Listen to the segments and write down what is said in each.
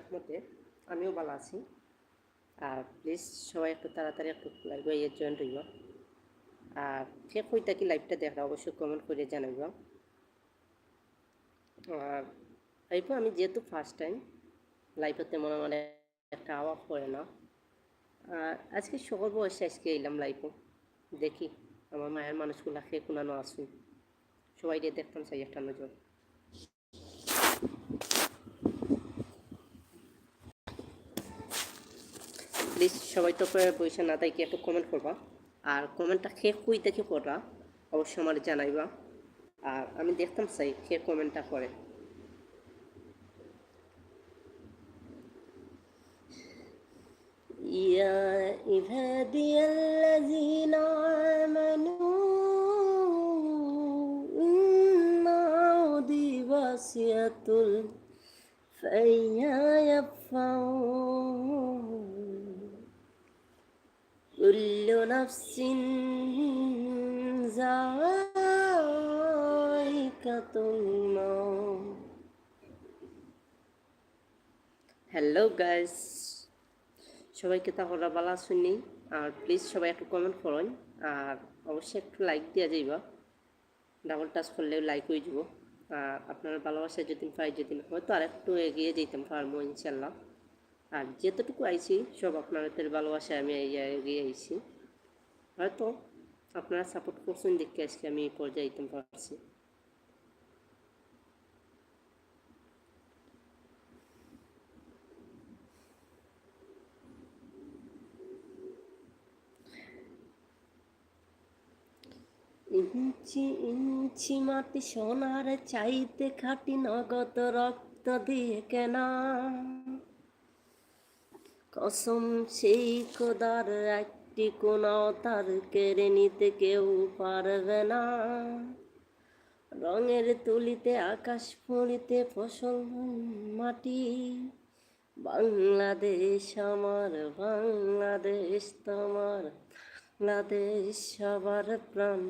রহমতে আমিও ভালো আছি। আর প্লিজ সবাই একটু তাড়াতাড়ি একটু লাইভে ইয়ে জয়েন রইব আর কে কইটা কি লাইভটা দেখা অবশ্যই কমেন্ট করে জানাইব আর লাইভে আমি যেহেতু ফার্স্ট টাইম লাইভে তেমন মানে একটা আওয়াজ পড়ে না। আর আজকে সকল বয়সে আজকে এলাম লাইভে দেখি আমার মায়ের মানুষগুলা খেয়ে কোনানো আসুন সবাই দেখতাম চাই একটা নজর। প্লিজ সবাই তো পয়সা না তাই কি একটু কমেন্ট করবা আর কমেন্টটা খেয়ে কই দেখে করবা অবশ্যই আমার জানাইবা আর আমি দেখতাম চাই খেয়ে কমেন্টটা করে يا عبادي الذين آمنوا إن عودي واسعة فإياي فارهبون কুল্লু নফসিন জায়কাতুল মউত হ্যালো গাইস সবাইকে তাহলে বালা শুনি আর প্লিজ সবাই একটু কমেন্ট করুন। আর অবশ্যই একটু লাইক দেওয়া যাইব। ডাবল টাচ করলেও লাইক হয়ে যাব। আর আপনার ভালোবাসা যেদিন পাই যেদিন হয়তো আর একটু এগিয়ে যেতাম পারব ইনশাল্লাহ আর যেতটুকু আইছি, সব আপনাদের ভালোবাসায় আমি এগিয়ে আইছি। হয়তো আপনারা সাপোর্ট করছেন, দেখে আজকে আমি এই পর্যায়ে যেতে পারছি। ইঞ্চি ইঞ্চি মাটি সোনার চাইতে খাটি নগদ রক্ত দিয়ে কেনা। কসম সেই খোদার একটি কোনাও তার কেড়ে নিতে কেউ পারবে না। রঙের তুলিতে, আকাশ ফুলিতে ফসল মাটি। বাংলাদেশ আমার, বাংলাদেশ তোমার, বাংলাদেশ সবার প্রাণ।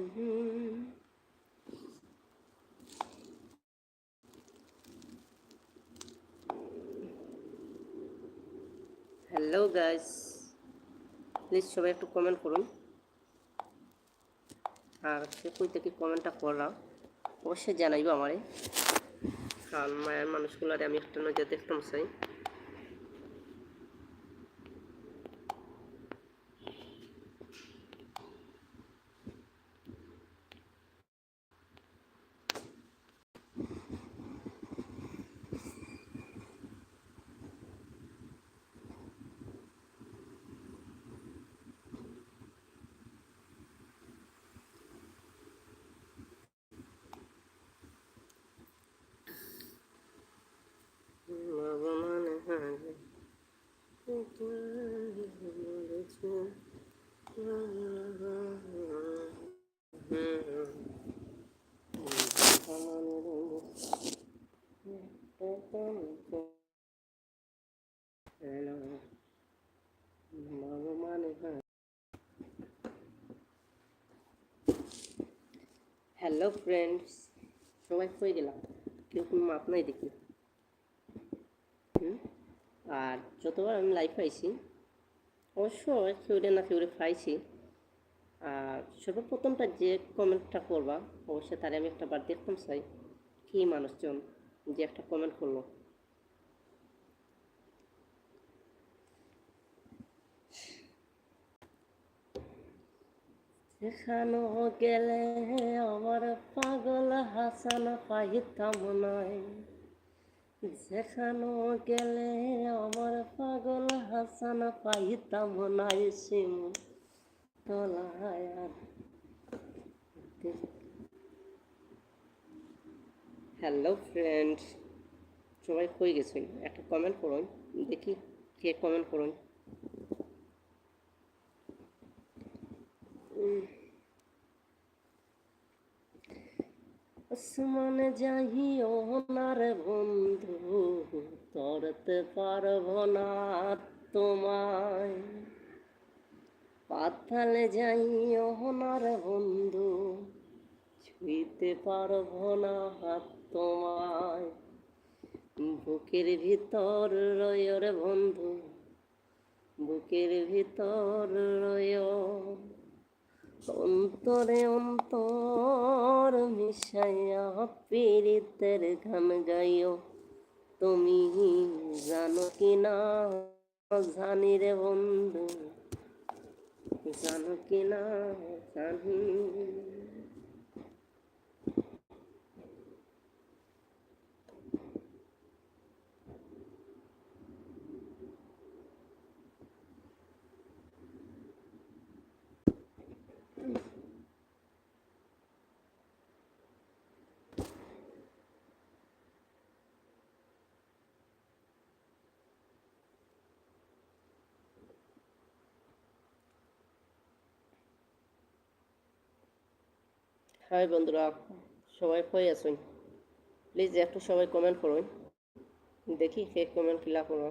হ্যালো গাইস প্লিজ সবাই একটু কমেন্ট করুন। আর সে কই থেকে কমেন্টটা করলাম? অবশ্যই জানাইব আমারে। কারণ মায়ের মানুষগুলারে আমি একটা নজর দেখতাম চাই হ্যালো ফ্রেন্ডস সবাই হয়ে গেলাম। কেউ কোনো মাপ নাই দেখি। হুম? আর যতবার আমি লাইভ পাইছি, অবশ্য খেউরে না খেউরে পাইছি। আর সর্বপ্রথমটা যে কমেন্টটা করবা, অবশ্যই তারে আমি একটা বার দেখতাম চাই, কী মানুষজন যে একটা কমেন্ট করল। সেখানো গেলে আমার পাগল হাসান পাইতাম নয় যেখানো গেলে আমার পাগল হাসান পাইতাম নাই সিম তোলায়। হ্যালো ফ্রেন্ডস, সবাই কই গেছেন? একটা কমেন্ট করুন, দেখি কে কমেন্ট করুন। আসমানে যাই ওনার বন্ধু তরতে পারব না তোমায়। পাতালে যাই ওনার বন্ধু, ছুঁইতে পারব না হাত তোমায়। বুকের ভিতর রয় রে বন্ধু, বুকের ভিতর রয়। অন্তরে অন্তর মিশাইয়া পীড়িতের গান গাইও। তুমি জানো কি না, জানি রে বন্ধু, জানো কি না, জানি। হাই বন্ধুরা, সবাই কই আছেন? প্লিজ একটু সবাই কমেন্ট করুন। দেখি কে কমেন্ট কিলা করো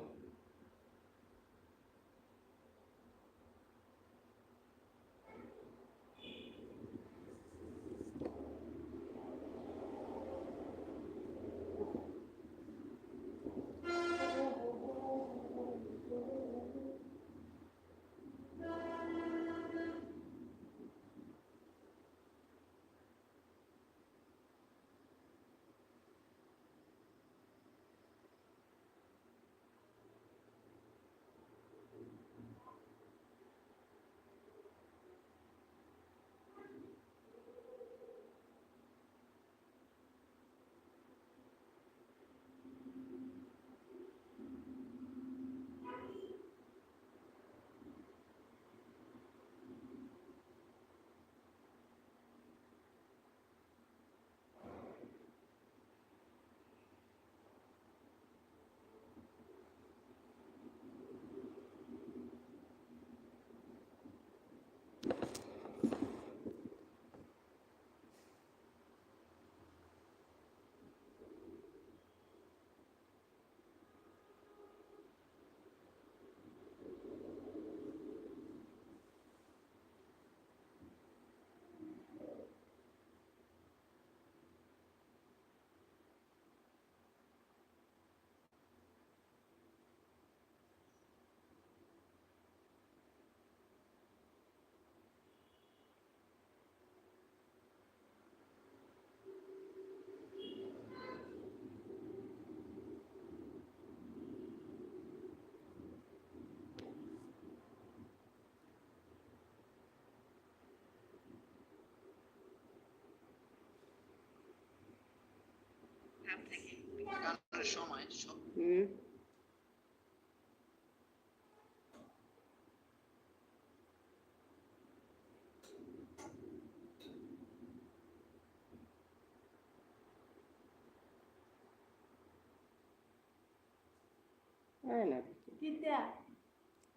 গানের সময় সব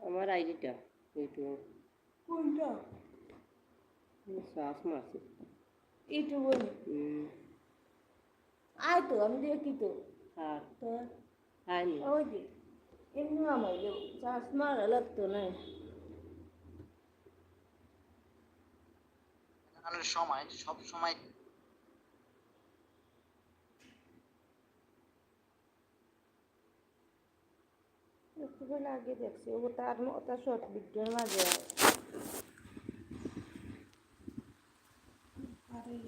আমার আইডিটা ইউটিউব কোনটা? শ্বাস মারছি। এইটু বলি। হুম। আয় তো আমি দেখি তো তোর ওই যে এমনি আমার চাষ মারা লাগতো না সময় সব সময় একটু আগে দেখছি ও তার ওটা শর্ট ভিডিওর মাঝে আয়।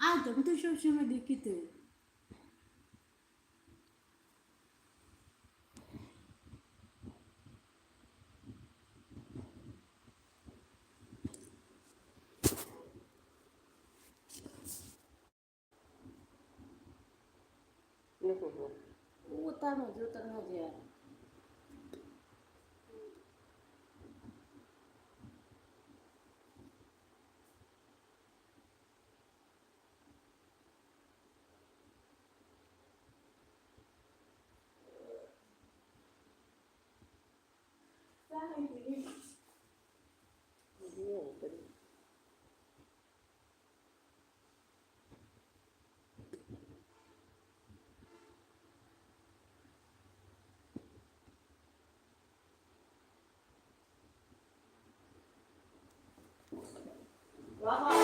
আয় তো আমি তো সবসময় দেখি তো দেখো ও তার মাঝে ও তার মাঝে Bravo.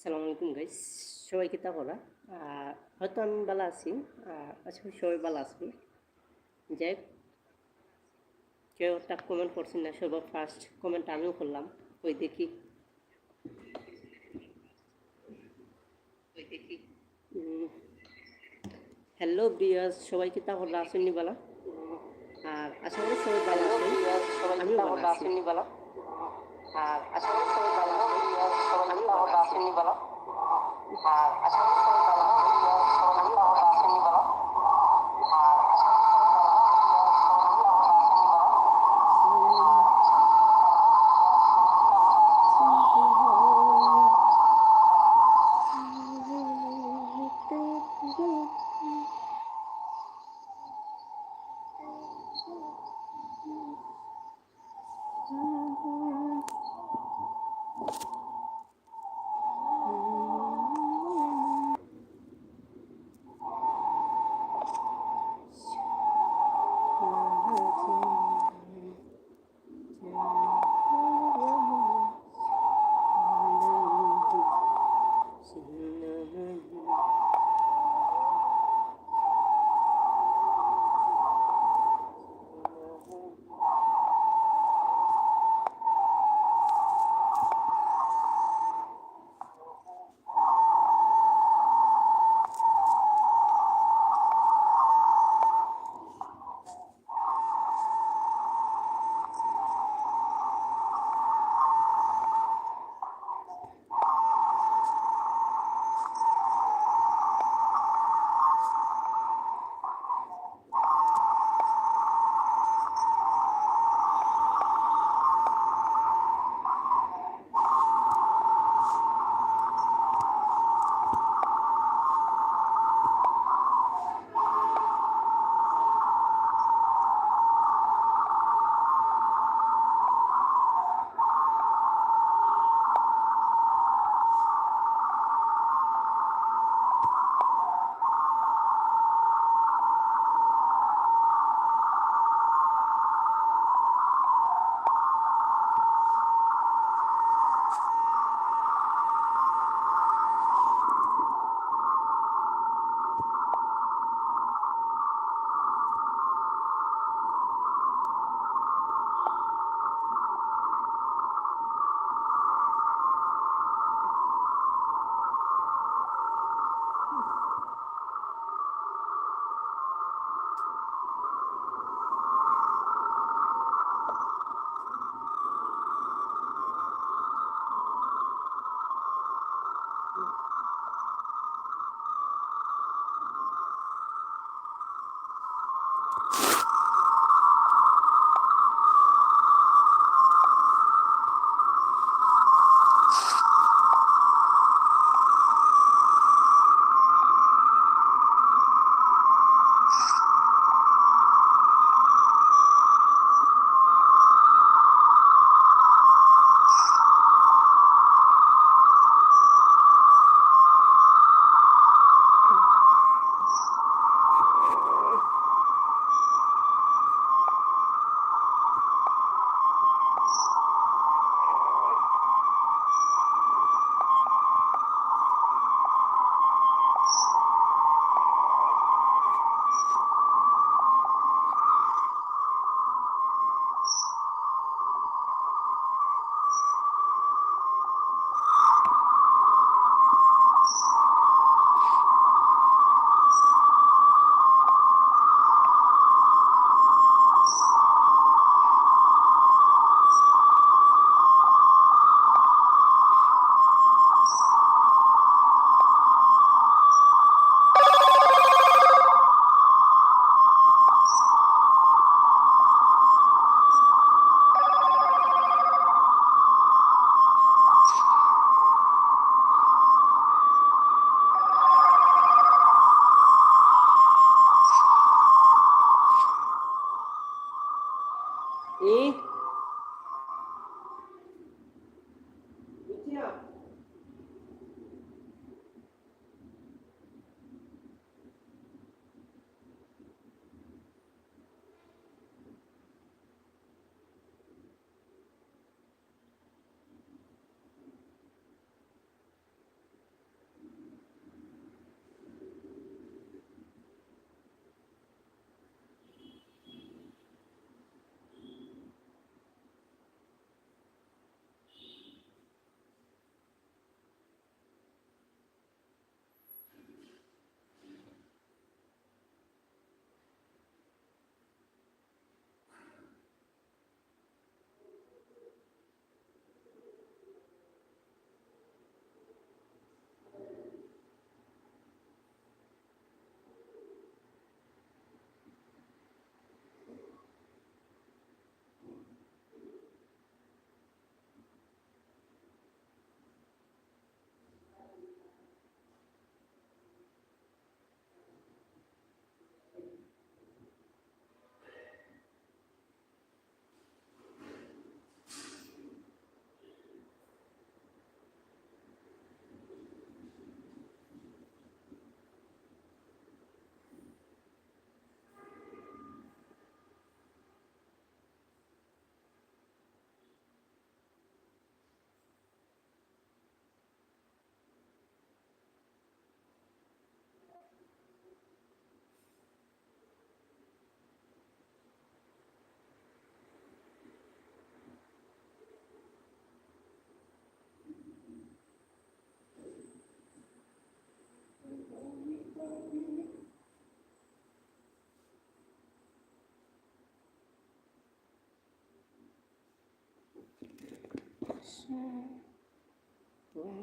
সালাম আলাইকুম গাইস সবাই কিতা করা। হয়তো আমি ভালো আছি। আশা করি সবাই ভালো আসবে যাই কেউ একটা কমেন্ট করছেন না সবার ফার্স্ট কমেন্ট আমিও করলাম। ওই দেখি। ওই দেখি। হ্যালো বিয়াস সবাই কিতা করা আসেননি বলা? আর আশা করি সবাই ভালো আছেন। আমিও ভালো আছি। আর আশা করি সবাই ভালো আছেন বলো? আর আশা করি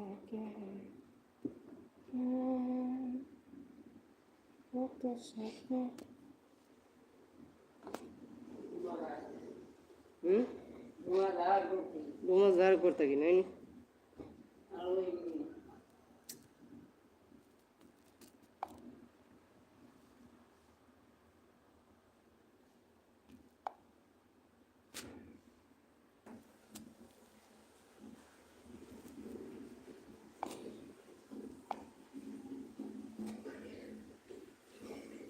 লাগে মন কত স্বপ্ন হুম? ঘুমা যাওয়ার করতে কি নাই আর ওই